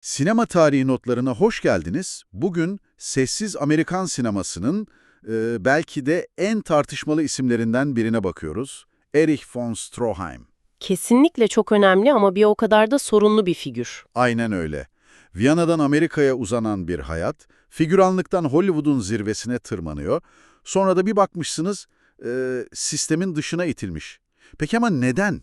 Sinema tarihi notlarına hoş geldiniz. Bugün sessiz Amerikan sinemasının e, belki de en tartışmalı isimlerinden birine bakıyoruz. Erich von Stroheim. Kesinlikle çok önemli ama bir o kadar da sorunlu bir figür. Aynen öyle. Viyana'dan Amerika'ya uzanan bir hayat, figüranlıktan Hollywood'un zirvesine tırmanıyor. Sonra da bir bakmışsınız e, sistemin dışına itilmiş. Peki ama neden?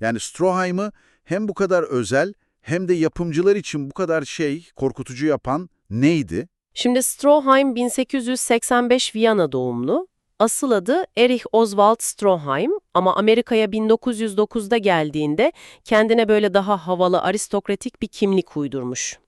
Yani Stroheim'ı hem bu kadar özel hem de yapımcılar için bu kadar şey, korkutucu yapan neydi? Şimdi Stroheim 1885 Viyana doğumlu. Asıl adı Erich Oswald Stroheim ama Amerika'ya 1909'da geldiğinde kendine böyle daha havalı aristokratik bir kimlik uydurmuş.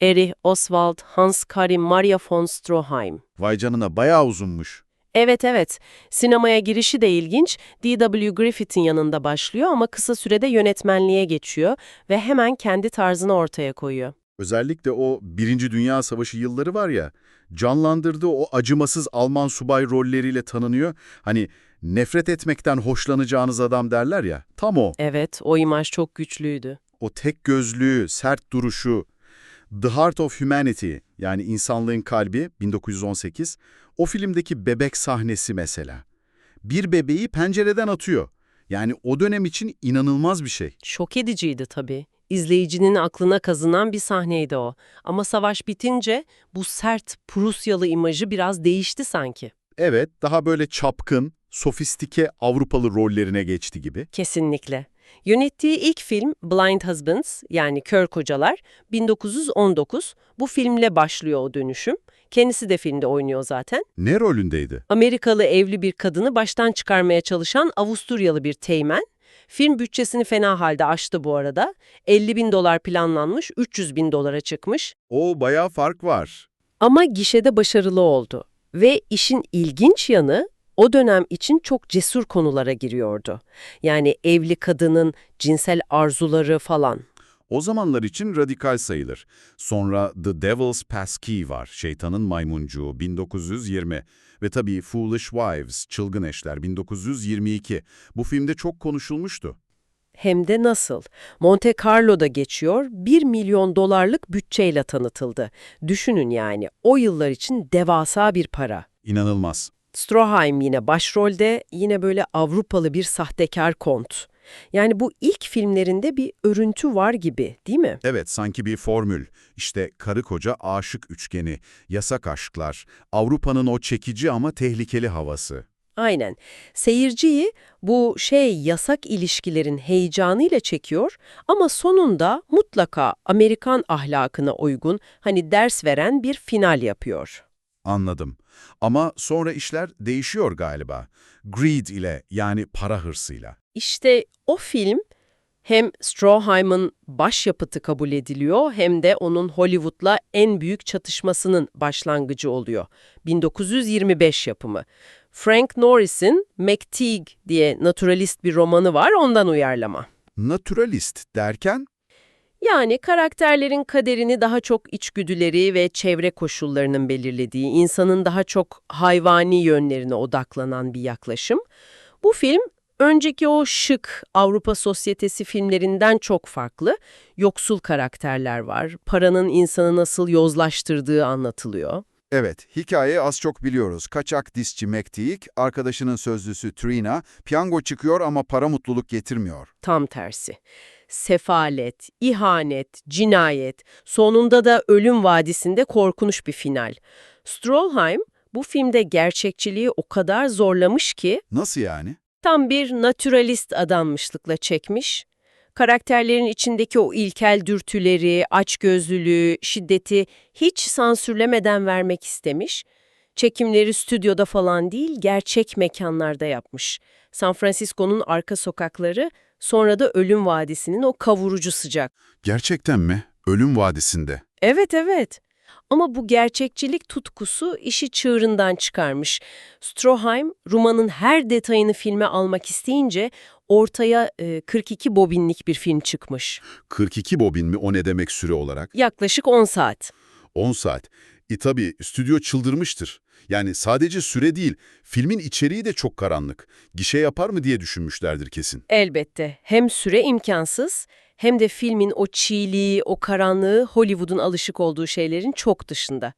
Erich Oswald Hans Karim Maria von Stroheim. Vay canına bayağı uzunmuş. Evet evet, sinemaya girişi de ilginç. D.W. Griffith'in yanında başlıyor ama kısa sürede yönetmenliğe geçiyor ve hemen kendi tarzını ortaya koyuyor. Özellikle o Birinci Dünya Savaşı yılları var ya, canlandırdığı o acımasız Alman subay rolleriyle tanınıyor. Hani nefret etmekten hoşlanacağınız adam derler ya, tam o. Evet, o imaj çok güçlüydü. O tek gözlüğü, sert duruşu, The Heart of Humanity yani insanlığın kalbi 1918, o filmdeki bebek sahnesi mesela. Bir bebeği pencereden atıyor. Yani o dönem için inanılmaz bir şey. Şok ediciydi tabii. İzleyicinin aklına kazınan bir sahneydi o. Ama savaş bitince bu sert Prusyalı imajı biraz değişti sanki. Evet, daha böyle çapkın, sofistike Avrupalı rollerine geçti gibi. Kesinlikle. Yönettiği ilk film Blind Husbands yani Kör Kocalar 1919. Bu filmle başlıyor o dönüşüm. Kendisi de filmde oynuyor zaten. Ne rolündeydi? Amerikalı evli bir kadını baştan çıkarmaya çalışan Avusturyalı bir teğmen. Film bütçesini fena halde aştı bu arada. 50 bin dolar planlanmış, 300 bin dolara çıkmış. O bayağı fark var. Ama gişede başarılı oldu. Ve işin ilginç yanı o dönem için çok cesur konulara giriyordu. Yani evli kadının cinsel arzuları falan. O zamanlar için radikal sayılır. Sonra The Devil's Passkey var, Şeytanın Maymuncuğu 1920 ve tabii Foolish Wives, Çılgın Eşler 1922. Bu filmde çok konuşulmuştu. Hem de nasıl? Monte Carlo'da geçiyor, 1 milyon dolarlık bütçeyle tanıtıldı. Düşünün yani, o yıllar için devasa bir para. İnanılmaz. Stroheim yine başrolde, yine böyle Avrupalı bir sahtekar kont. Yani bu ilk filmlerinde bir örüntü var gibi, değil mi? Evet, sanki bir formül. İşte karı koca aşık üçgeni, yasak aşklar, Avrupa'nın o çekici ama tehlikeli havası. Aynen. Seyirciyi bu şey yasak ilişkilerin heyecanıyla çekiyor ama sonunda mutlaka Amerikan ahlakına uygun hani ders veren bir final yapıyor. Anladım. Ama sonra işler değişiyor galiba. Greed ile yani para hırsıyla. İşte o film hem Stroheim'ın başyapıtı kabul ediliyor hem de onun Hollywood'la en büyük çatışmasının başlangıcı oluyor. 1925 yapımı. Frank Norris'in McTeague diye naturalist bir romanı var ondan uyarlama. Naturalist derken Yani karakterlerin kaderini daha çok içgüdüleri ve çevre koşullarının belirlediği, insanın daha çok hayvani yönlerine odaklanan bir yaklaşım. Bu film önceki o şık Avrupa sosyetesi filmlerinden çok farklı. Yoksul karakterler var, paranın insanı nasıl yozlaştırdığı anlatılıyor. Evet, hikayeyi az çok biliyoruz. Kaçak dizçi McTeague, arkadaşının sözlüsü Trina, piyango çıkıyor ama para mutluluk getirmiyor. Tam tersi. Sefalet, ihanet, cinayet, sonunda da ölüm vadisinde korkunç bir final. Stroheim bu filmde gerçekçiliği o kadar zorlamış ki Nasıl yani? tam bir naturalist adanmışlıkla çekmiş. Karakterlerin içindeki o ilkel dürtüleri, açgözlülüğü, şiddeti hiç sansürlemeden vermek istemiş. Çekimleri stüdyoda falan değil, gerçek mekanlarda yapmış. San Francisco'nun arka sokakları, sonra da Ölüm Vadisi'nin o kavurucu sıcak. gerçekten mi? Ölüm Vadisi'nde. Evet, evet. Ama bu gerçekçilik tutkusu işi çığırından çıkarmış. Stroheim, romanın her detayını filme almak isteyince ortaya e, 42 bobinlik bir film çıkmış. 42 bobin mi o ne demek süre olarak? Yaklaşık 10 saat. 10 saat. E tabi stüdyo çıldırmıştır. Yani sadece süre değil, filmin içeriği de çok karanlık. Gişe yapar mı diye düşünmüşlerdir kesin. Elbette hem süre imkansız hem de filmin o çiğliği, o karanlığı Hollywood'un alışık olduğu şeylerin çok dışında.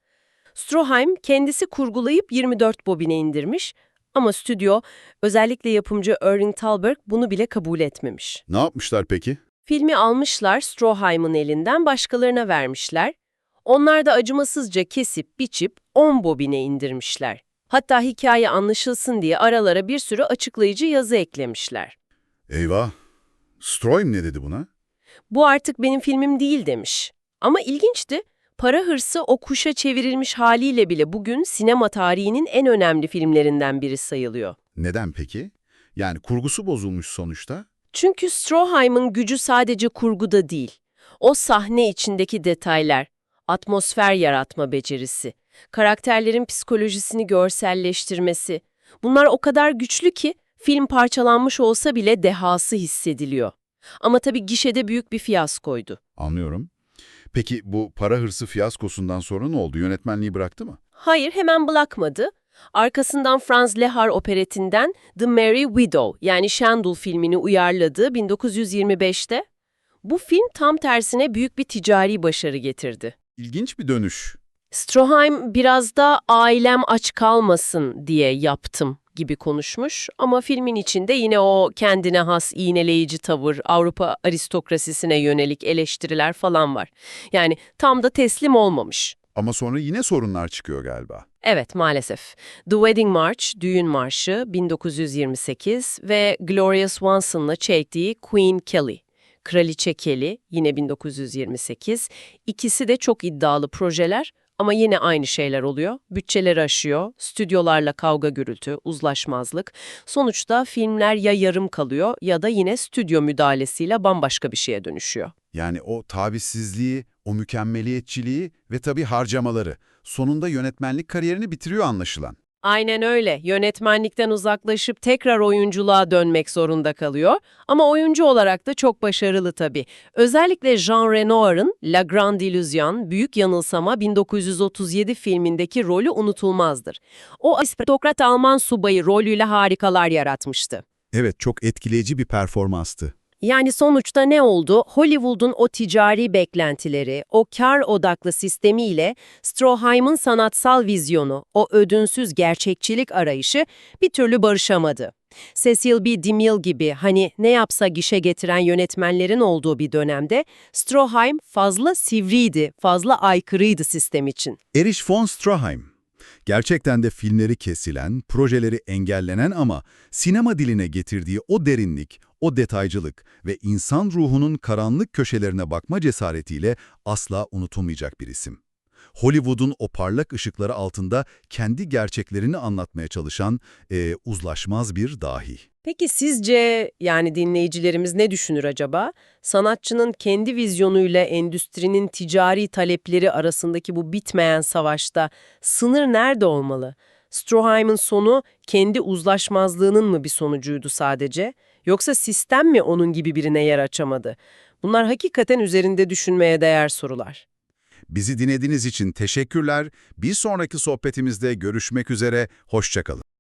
Stroheim kendisi kurgulayıp 24 bobine indirmiş ama stüdyo, özellikle yapımcı Irving Thalberg bunu bile kabul etmemiş. Ne yapmışlar peki? Filmi almışlar Stroheim'ın elinden başkalarına vermişler. Onlar da acımasızca kesip biçip 10 bobine indirmişler. Hatta hikaye anlaşılsın diye aralara bir sürü açıklayıcı yazı eklemişler. Eyvah. Stroim ne dedi buna? Bu artık benim filmim değil demiş. Ama ilginçti. Para Hırsı o kuşa çevrilmiş haliyle bile bugün sinema tarihinin en önemli filmlerinden biri sayılıyor. Neden peki? Yani kurgusu bozulmuş sonuçta. Çünkü Stroheim'ın gücü sadece kurguda değil. O sahne içindeki detaylar, atmosfer yaratma becerisi, karakterlerin psikolojisini görselleştirmesi. Bunlar o kadar güçlü ki film parçalanmış olsa bile dehası hissediliyor. Ama tabii gişede büyük bir fiyaskoydu. Anlıyorum. Peki bu para hırsı fiyaskosundan sonra ne oldu? Yönetmenliği bıraktı mı? Hayır, hemen bırakmadı. Arkasından Franz Lehar operetinden The Merry Widow yani Shandul filmini uyarladı 1925'te. Bu film tam tersine büyük bir ticari başarı getirdi. İlginç bir dönüş. Stroheim biraz da ailem aç kalmasın diye yaptım gibi konuşmuş ama filmin içinde yine o kendine has iğneleyici tavır, Avrupa aristokrasisine yönelik eleştiriler falan var. Yani tam da teslim olmamış. Ama sonra yine sorunlar çıkıyor galiba. Evet maalesef. The Wedding March, Düğün Marşı 1928 ve Gloria Swanson'la çektiği Queen Kelly. Kraliçe Kelly yine 1928. İkisi de çok iddialı projeler ama yine aynı şeyler oluyor. Bütçeleri aşıyor, stüdyolarla kavga gürültü, uzlaşmazlık. Sonuçta filmler ya yarım kalıyor ya da yine stüdyo müdahalesiyle bambaşka bir şeye dönüşüyor. Yani o tabissizliği, o mükemmeliyetçiliği ve tabii harcamaları. Sonunda yönetmenlik kariyerini bitiriyor anlaşılan. Aynen öyle. Yönetmenlikten uzaklaşıp tekrar oyunculuğa dönmek zorunda kalıyor. Ama oyuncu olarak da çok başarılı tabii. Özellikle Jean Renoir'ın La Grande Illusion, Büyük Yanılsama 1937 filmindeki rolü unutulmazdır. O aristokrat Alman subayı rolüyle harikalar yaratmıştı. Evet, çok etkileyici bir performanstı. Yani sonuçta ne oldu? Hollywood'un o ticari beklentileri, o kar odaklı sistemiyle Stroheim'ın sanatsal vizyonu, o ödünsüz gerçekçilik arayışı bir türlü barışamadı. Cecil B. DeMille gibi hani ne yapsa gişe getiren yönetmenlerin olduğu bir dönemde Stroheim fazla sivriydi, fazla aykırıydı sistem için. Erich von Stroheim. Gerçekten de filmleri kesilen, projeleri engellenen ama sinema diline getirdiği o derinlik, o detaycılık ve insan ruhunun karanlık köşelerine bakma cesaretiyle asla unutulmayacak bir isim. Hollywood'un o parlak ışıkları altında kendi gerçeklerini anlatmaya çalışan e, uzlaşmaz bir dahi. Peki sizce yani dinleyicilerimiz ne düşünür acaba? Sanatçının kendi vizyonuyla endüstrinin ticari talepleri arasındaki bu bitmeyen savaşta sınır nerede olmalı? Stroheim'ın sonu kendi uzlaşmazlığının mı bir sonucuydu sadece? Yoksa sistem mi onun gibi birine yer açamadı? Bunlar hakikaten üzerinde düşünmeye değer sorular. Bizi dinlediğiniz için teşekkürler. Bir sonraki sohbetimizde görüşmek üzere, hoşçakalın.